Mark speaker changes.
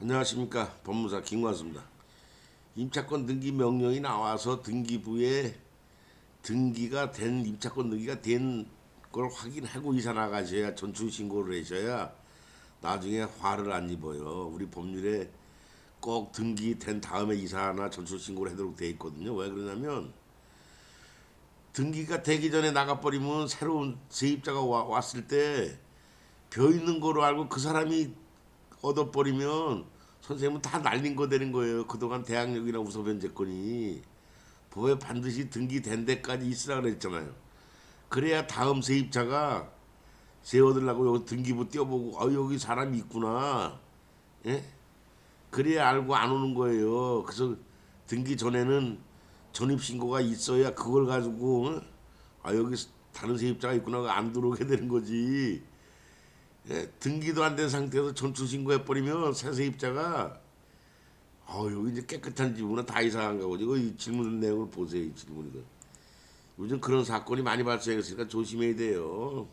Speaker 1: 안녕하십니까 법무사 김관수입니다. 임차권 등기 명령이 나와서 등기부에 등기가 된 임차권 등기가 된 걸 확인하고 이사 나가셔야 전출 신고를 하셔야 나중에 화를 안 입어요. 우리 법률에 꼭 등기된 다음에 이사나 전출 신고를 하도록 돼 있거든요. 왜 그러냐면 등기가 되기 전에 나가버리면 새로운 세입자가 와- 왔을 때 벼 있는 거로 알고 그 사람이 얻어버리면 선생님은 다 날린 거 되는 거예요. 그동안 대학력이나 우소변제권이 법에 반드시 등기된 데까지 있으라 그랬잖아요. 그래야 다음 세입자가 세 얻으려고 여기 등기부 띄워보고 아 여기 사람이 있구나. 예? 그래야 알고 안 오는 거예요. 그래서 등기 전에는 전입신고가 있어야 그걸 가지고 어? 아 여기 다른 세입자가 있구나 안 들어오게 되는 거지. 예, 등기도 안 된 상태에서 전출 신고해 버리면 새 세입자가 어 여기 이제 깨끗한 집으로 다 이상한 거고. 이거 이 질문 내용을 보세요 이 질문이거 요즘 그런 사건이 많이 발생했으니까 조심해야 돼요.